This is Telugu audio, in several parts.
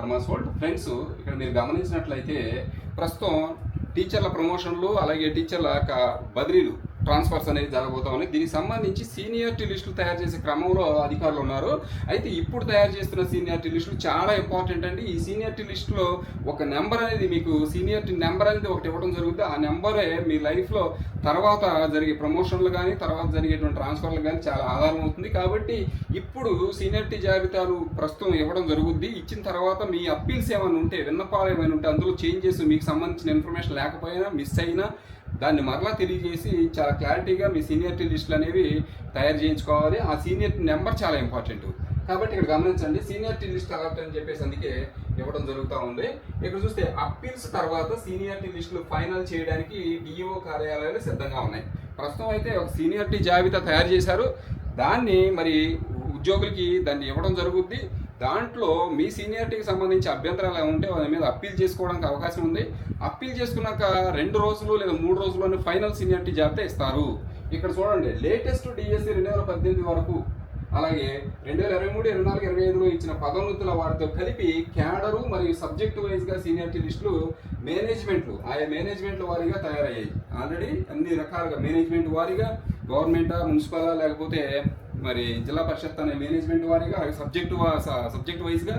ధర్మాసోల్ట్ ఫ్రెండ్స్ ఇక్కడ మీరు గమనించినట్లయితే ప్రస్తుతం టీచర్ల ప్రమోషన్లు అలాగే టీచర్ల యొక్క బదిలీలు ట్రాన్స్ఫర్స్ అనేది జరగబోతా ఉన్నాయి. దీనికి సంబంధించి సీనియారిటీ లిస్టులు తయారు చేసే క్రమంలో అధికారులు ఉన్నారు. అయితే ఇప్పుడు తయారు చేస్తున్న సీనియారిటీ లిస్టులు చాలా ఇంపార్టెంట్ అండి. ఈ సీనియారిటీ లిస్టులో ఒక నెంబర్ అనేది మీకు సీనియారిటీ నెంబర్ అనేది ఒకటి ఇవ్వడం జరుగుతుంది. ఆ నెంబరే మీ లైఫ్లో తర్వాత జరిగే ప్రమోషన్లు కానీ తర్వాత జరిగేటువంటి ట్రాన్స్ఫర్లు కానీ చాలా ఆధారం అవుతుంది. కాబట్టి ఇప్పుడు సీనియారిటీ జాబితాలు ప్రస్తుతం ఇవ్వడం జరుగుద్ది. ఇచ్చిన తర్వాత మీ అప్పీల్స్ ఏమైనా ఉంటే విన్నపాలు ఏమైనా ఉంటే అందులో చేంజెస్ మీకు సంబంధించిన ఇన్ఫర్మేషన్ లేకపోయినా మిస్ అయినా దాన్ని మరలా తెలియజేసి చాలా క్లారిటీగా మీ సీనియర్టీ లిస్టులు అనేవి తయారు చేయించుకోవాలి. ఆ సీనియర్ నెంబర్ చాలా ఇంపార్టెంట్. కాబట్టి ఇక్కడ గమనించండి సీనియర్టీ లిస్ట్ అలాట్ అని చెప్పేసి అందుకే ఇవ్వడం జరుగుతూ ఉంది. ఇక్కడ చూస్తే అప్పీల్స్ తర్వాత సీనియారిటీ లిస్టులు ఫైనల్ చేయడానికి డిఈఓ కార్యాలయాలు సిద్ధంగా ఉన్నాయి. ప్రస్తుతం అయితే ఒక సీనియారిటీ జాబితా తయారు చేశారు. దాన్ని మరి ఉద్యోగులకి దాన్ని ఇవ్వడం జరుగుద్ది. దాంట్లో మీ సీనియారిటీకి సంబంధించి అభ్యంతరాలు ఉంటే వాళ్ళ మీద అప్పీల్ చేసుకోవడానికి అవకాశం ఉంది. అప్పీల్ చేసుకున్నాక రెండు రోజులు లేదా మూడు రోజుల్లోనే ఫైనల్ సీనియారిటీ జాబితా ఇస్తారు. ఇక్కడ చూడండి లేటెస్ట్ డిఎస్సి రెండు వేల పద్దెనిమిది వరకు అలాగే రెండు వేల ఇరవై మూడు ఇరవై నాలుగు ఇరవై ఐదులో ఇచ్చిన పదోన్నతుల వారితో కలిపి క్యాడరు మరియు సబ్జెక్ట్ వైజ్గా సీనియారిటీ లిస్టులు మేనేజ్మెంట్లు ఆయా మేనేజ్మెంట్ల వారీగా తయారయ్యాయి. ఆల్రెడీ అన్ని రకాలుగా మేనేజ్మెంట్ వారీగా గవర్నమెంటా మున్సిపల్ లేకపోతే మరి జిల్లా పరిషత్ అనే మేనేజ్మెంట్ వారిగా సబ్జెక్టు సబ్జెక్ట్ వైజ్గా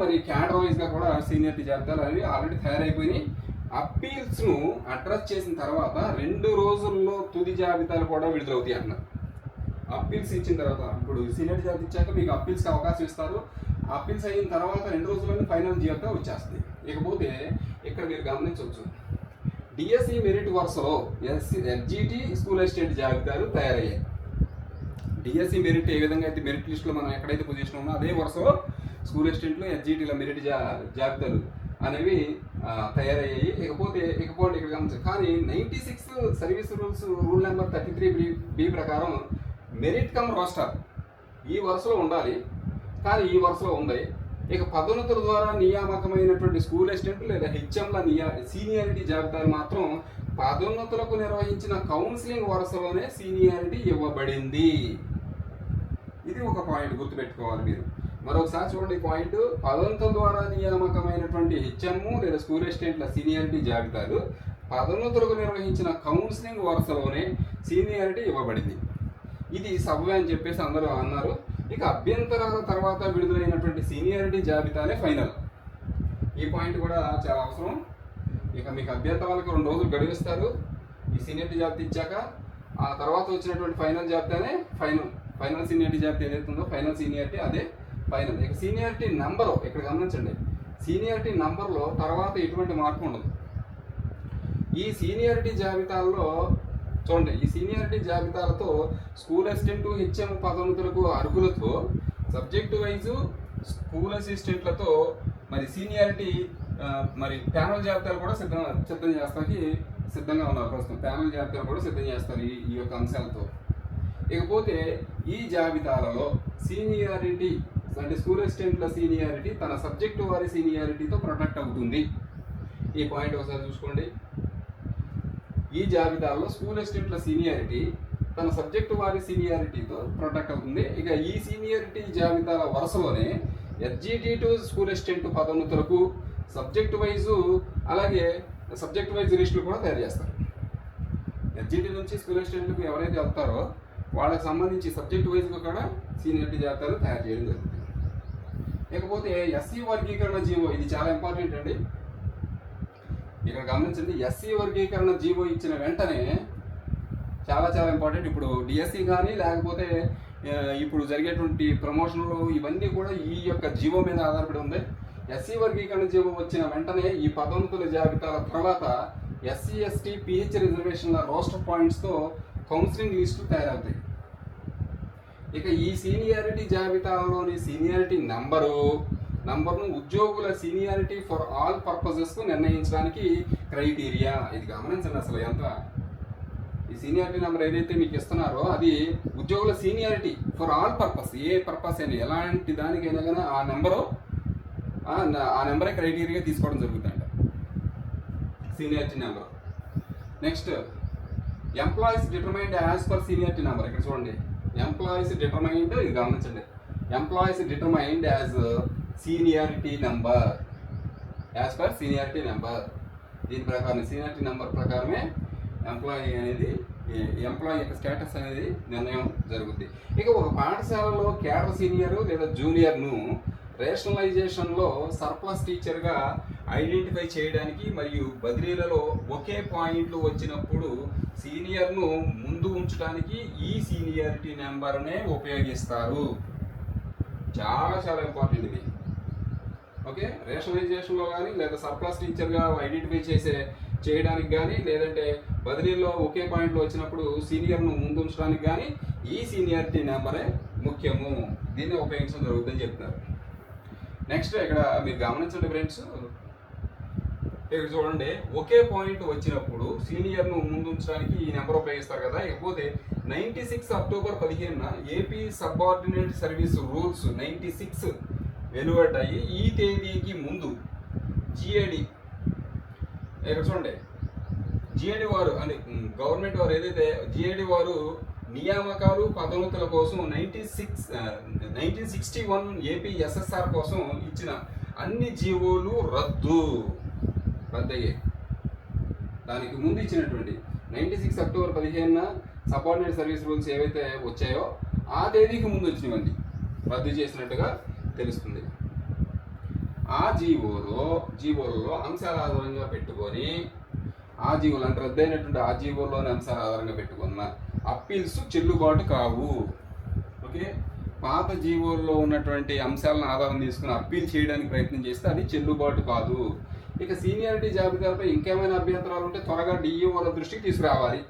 మరి క్యాడర్ వైజ్గా కూడా సీనియర్టీ జాబితాలు అనేవి ఆల్రెడీ తయారైపోయినాయి. అప్పీల్స్ను అడ్రస్ చేసిన తర్వాత రెండు రోజుల్లో తుది జాబితాలు కూడా విడుదలవుతాయి అన్నారు అప్పీల్స్ ఇచ్చిన తర్వాత ఇప్పుడు సీనియర్ జాబితా ఇచ్చాక మీకు అప్పీల్స్కి అవకాశం ఇస్తారు. అప్పీల్స్ అయిన తర్వాత రెండు రోజుల్లోనే ఫైనల్ జాబితా వచ్చేస్తుంది. ఇకపోతే ఇక్కడ మీరు గమనించవచ్చు. డిఎస్సి మెరిట్ వరుసలో ఎస్సీ ఎస్జిటి స్కూల్ అసిస్టెంట్ జాబితాలు తయారయ్యాయి. డిఎస్సి మెరిట్ ఏ విధంగా అయితే మెరిట్ లిస్టులో మనం ఎక్కడైతే పొజిషన్ ఉన్నా అదే వరుసలో స్కూల్ అసిస్టెంట్లు ఎస్జిటీల మెరిట్ జా జాబితాలు అనేవి తయారయ్యాయి. ఇకపోతే ఇకపోతే ఇక్కడ గమనించాలి కానీ ninety six service rules rule number thirty three B B ప్రకారం మెరిట్ కమ్ రోస్టర్ ఈ వరుసలో ఉండాలి. కానీ ఈ వరుసలో ఉంది. ఇక పదోన్నతుల ద్వారా నియామకమైనటువంటి స్కూల్ అసిస్టెంట్ లేదా హెచ్ఎంల నియా సీనియారిటీ జాబితాలు మాత్రం పదోన్నతులకు నిర్వహించిన కౌన్సిలింగ్ వరుసలోనే సీనియారిటీ ఇవ్వబడింది. ఇది ఒక పాయింట్ గుర్తుపెట్టుకోవాలి మీరు. మరొకసారి చూడండి పాయింట్ పదోన్నతుల ద్వారా నియామకమైనటువంటి హెచ్ఎం లేదా స్కూల్ అసిస్టెంట్ల సీనియారిటీ జాబితాలు పదోన్నతులకు నిర్వహించిన కౌన్సిలింగ్ వరుసలోనే సీనియారిటీ ఇవ్వబడింది. ఇది సవ్వే అని చెప్పేసి అందరూ అన్నారు. ఇక అభ్యంతరాల తర్వాత విడుదలైనటువంటి సీనియారిటీ జాబితానే ఫైనల్. ఈ పాయింట్ కూడా చాలా అవసరం. ఇక మీకు అభ్యంతరాలకు రెండు రోజులు గడివిస్తారు. ఈ సీనియారిటీ జాబితా ఇచ్చాక ఆ తర్వాత వచ్చినటువంటి ఫైనల్ జాబితానే ఫైనల్. ఫైనల్ సీనియారిటీ జాబితా ఏదైతుందో ఫైనల్ సీనియారిటీ అదే ఫైనల్ ఇక సీనియారిటీ నెంబరు ఇక్కడ గమనించండి. సీనియారిటీ నెంబర్లో తర్వాత ఎటువంటి మార్పు ఉండదు. ఈ సీనియారిటీ జాబితాల్లో చూడండి ఈ సీనియారిటీ జాబితాలతో స్కూల్ అసిస్టెంట్ హెచ్ఎం పదోన్నతులకు అర్హులతో సబ్జెక్టు వైజు స్కూల్ అసిస్టెంట్లతో మరి సీనియారిటీ మరి ప్యానల్ జాబితాలు కూడా సిద్ధం సిద్ధం చేస్తానికి సిద్ధంగా ఉన్నారు ప్రస్తుతం. ప్యానల్ జాబితాలు కూడా సిద్ధం చేస్తారు ఈ ఈ యొక్క అంశాలతో. ఇకపోతే ఈ జాబితాలలో సీనియారిటీ అంటే స్కూల్ అసిస్టెంట్ల సీనియారిటీ తన సబ్జెక్టు వారి సీనియారిటీతో ప్రొటెక్ట్ అవుతుంది. ఈ పాయింట్ ఒకసారి చూసుకోండి. ఈ జాబితాలో స్కూల్ అసిస్టెంట్ల సీనియారిటీ తన సబ్జెక్టు వారి సీనియారిటీతో ప్రొటెక్ట్ అవుతుంది. ఇక ఈ సీనియారిటీ జాబితాల వరుసలోనే ఎస్జిటి టు స్కూల్ అసిస్టెంట్ పదోన్నతులకు సబ్జెక్ట్ వైజు అలాగే సబ్జెక్ట్ వైజ్ లిస్టులు కూడా తయారు చేస్తారు. ఎస్జిటి నుంచి స్కూల్ అసిస్టెంట్లకు ఎవరైతే వెళ్తారో వాళ్ళకి సంబంధించి సబ్జెక్ట్ వైజ్గా కూడా సీనియర్టీ జాబితాలు తయారు చేయడం జరుగుతుంది. ఇకపోతే ఎస్సీ వర్గీకరణ జీవో ఇది చాలా ఇంపార్టెంట్ అండి. ఇక్కడ గమనించండి ఎస్సీ వర్గీకరణ జీవో ఇచ్చిన వెంటనే చాలా చాలా ఇంపార్టెంట్ ఇప్పుడు డిఎస్సి కానీ లేకపోతే ఇప్పుడు జరిగేటువంటి ప్రమోషన్లు ఇవన్నీ కూడా ఈ యొక్క జీవో మీద ఆధారపడి ఉంది. ఎస్సీ వర్గీకరణ జీవో వచ్చిన వెంటనే ఈ పదోన్నతుల జాబితాల తర్వాత ఎస్సీ ఎస్టీ పిహెచ్ రిజర్వేషన్ల రోస్టర్ పాయింట్స్తో కౌన్సిలింగ్ లిస్టులు తయారవుతాయి. ఇక ఈ సీనియారిటీ జాబితాలోని సీనియారిటీ నంబరు నంబర్ను ఉద్యోగుల సీనియారిటీ ఫర్ ఆల్ పర్పసెస్కు నిర్ణయించడానికి క్రైటీరియా. ఇది గమనించండి అసలు ఎంత. ఈ సీనియారిటీ నెంబర్ ఏదైతే మీకు ఇస్తున్నారో అది ఉద్యోగుల సీనియారిటీ ఫర్ ఆల్ పర్పస్ ఏ పర్పస్ అయినా ఎలాంటి దానికైనా కానీ ఆ నెంబరు ఆ ఆ నెంబరే క్రైటీరియా తీసుకోవడం జరుగుతుందంట. Seniority number. Next employees determined as per seniority number ఇక్కడ చూడండి. ఎంప్లాయీస్ డిటర్మైన్డ్ ఇది గమనించండి. Employees determined as seniority number as per seniority number దీని ప్రకారం సీనియారిటీ నెంబర్ ప్రకారమే ఎంప్లాయీ అనేది ఎంప్లాయీ యొక్క స్టేటస్ అనేది నిర్ణయం జరుగుద్ది. ఇక ఒక పాఠశాలలో కేడర్ సీనియర్ లేదా జూనియర్ను రేషనలైజేషన్లో సర్ప్లస్ టీచర్గా ఐడెంటిఫై చేయడానికి మరియు బదిలీలలో ఒకే పాయింట్లు వచ్చినప్పుడు సీనియర్ను ముందు ఉంచడానికి ఈ సీనియారిటీ నెంబర్నే ఉపయోగిస్తారు. చాలా చాలా ఇంపార్టెంట్ ఇది. ఓకే? రేషనలైజేషన్లో కానీ లేదా సర్ప్లస్ టీచర్గా ఐడెంటిఫై చేసే చేయడానికి కానీ లేదంటే బదిలీలో ఒకే పాయింట్లో వచ్చినప్పుడు సీనియర్ను ముందు ఉంచడానికి కానీ ఈ సీనియారిటీ నెంబరే ముఖ్యము. దీన్ని ఉపయోగించడం జరుగుతుందని చెప్తున్నారు. నెక్స్ట్ ఇక్కడ మీరు గమనించండి ఫ్రెండ్స్ ఇక్కడ చూడండి ఒకే పాయింట్ వచ్చినప్పుడు సీనియర్ను ముందు ఉంచడానికి ఈ నెంబర్ ఉపయోగిస్తారు కదా. ఇకపోతే నైంటీ సిక్స్ అక్టోబర్ పదిహేనున AP subordinate service rules ninety six వెలువడ్డాయి. ఈ తేదీకి ముందు జిఏడి ఇక్కడ చూడండి జిఏడి వారు అంటే గవర్నమెంట్ వారు ఏదైతే జిఏడి వారు నియామకాలు పదోన్నతుల కోసం nineteen six nineteen sixty one AP SSR కోసం ఇచ్చిన అన్ని జీవోలు రద్దు. రద్దయ్యాయి దానికి ముందు ఇచ్చినటువంటి నైన్టీ సిక్స్ అక్టోబర్ పదిహేనున సబార్డినేట్ సర్వీస్ రూల్స్ ఏవైతే వచ్చాయో ఆ తేదీకి ముందు వచ్చినవన్నీ రద్దు చేసినట్టుగా తెలుస్తుంది. ఆ జీవోలో జీవోలలో అంశాల ఆధారంగా పెట్టుకొని ఆ అంటే రద్దయినటువంటి ఆ అంశాలు ఆధారంగా పెట్టుకున్న. అప్పీల్స్ చెల్లుబాటు కావు. ఓకే? పాత జీవోల్లో ఉన్నటువంటి అంశాలను ఆధారం తీసుకుని అప్పీల్ చేయడానికి ప్రయత్నం చేస్తే అది చెల్లుబాటు కాదు. ఇక సీనియారిటీ జాబితాపై ఇంకేమైనా అభ్యంతరాలు ఉంటే త్వరగా డిఈఓ వాళ్ళ దృష్టికి తీసుకురావాలి.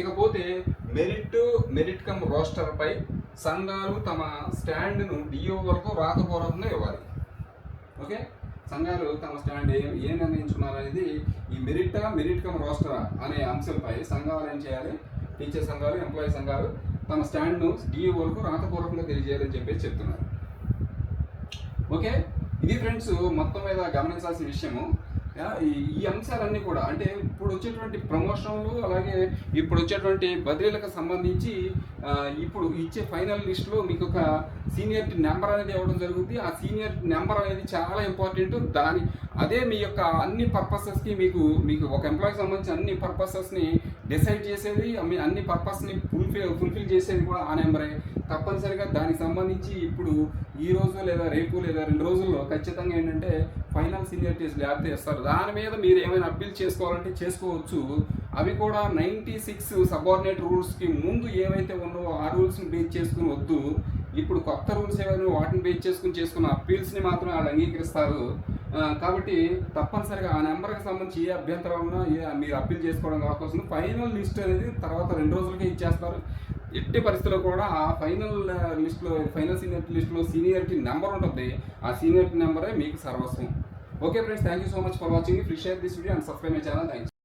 ఇకపోతే మెరిట్ మెరిట్ కమ్ రోస్టర్పై సంఘాలు తమ స్టాండ్ను డిఓ వరకు రాతపూర్వకంగా ఇవ్వాలి. ఓకే? సంఘాలు తమ స్టాండ్ ఏం ఏం నిర్ణయించుకున్నారు అనేది ఈ మెరిటా మెరిట్ కమ్ రోస్టరా అనే అంశంపై సంఘాలు ఏం చేయాలి? టీచర్ సంఘాలు ఎంప్లాయీ సంఘాలు తమ స్టాండ్ను డిఓ వరకు రాతపూర్వకంగా తెలియజేయాలని చెప్పేసి చెప్తున్నారు. ఓకే? ఇది ఫ్రెండ్స్ మొత్తం మీద గమనించాల్సిన విషయము. ఈ అంశాలన్నీ కూడా అంటే ఇప్పుడు వచ్చేటువంటి ప్రమోషన్లు అలాగే ఇప్పుడు వచ్చేటువంటి బదిలీలకు సంబంధించి ఇప్పుడు ఇచ్చే ఫైనల్ లిస్ట్లో మీకు ఒక సీనియర్ నెంబర్ అనేది ఇవ్వడం జరుగుతుంది. ఆ సీనియర్ నెంబర్ అనేది చాలా ఇంపార్టెంట్. దాని అదే మీ యొక్క అన్ని పర్పసెస్కి మీకు మీకు ఒక ఎంప్లాయీకి సంబంధించి అన్ని పర్పసెస్ని డిసైడ్ చేసేది మీ అన్ని పర్పస్ని ఫుల్ఫిల్ ఫుల్ఫిల్ చేసేది కూడా ఆ నెంబరే తప్పనిసరిగా దానికి సంబంధించి ఇప్పుడు ఈ రోజు లేదా రేపు లేదా రెండు రోజుల్లో ఖచ్చితంగా ఏంటంటే ఫైనల్ సీనియరిటీస్ లేకపోతే చేస్తారు. దాని మీద మీరు ఏమైనా అప్పీల్ చేసుకోవాలంటే చేసుకోవచ్చు. అవి కూడా నైంటీ సిక్స్ సబార్డినేట్ రూల్స్కి ముందు ఏవైతే ఉన్నావో ఆ రూల్స్ని బేస్ చేసుకుని వద్దు. ఇప్పుడు కొత్త రూల్స్ ఏవైనా వాటిని బేస్ చేసుకుని చేసుకున్న అప్పీల్స్ని మాత్రం వాళ్ళు అంగీకరిస్తారు. కాబట్టి తప్పనిసరిగా ఆ నెంబర్కి సంబంధించి ఏ అభ్యంతరం ఉన్నా ఏ మీరు అప్పీల్ చేసుకోవడం కావాల్సింది ఫైనల్ లిస్ట్ అనేది తర్వాత రెండు రోజులకే ఇచ్చేస్తారు. ఎట్టి పరిస్థితుల్లో కూడా ఆ ఫైనల్ లిస్ట్లో ఫైనల్ సీనియర్ లిస్ట్లో సీనియారిటీ నెంబర్ ఉంటుంది. ఆ సీనియారిటీ నెంబరే మీకు సర్వస్వం. Okay friends thank you so much for watching. Please share this video and subscribe my channel. Thanks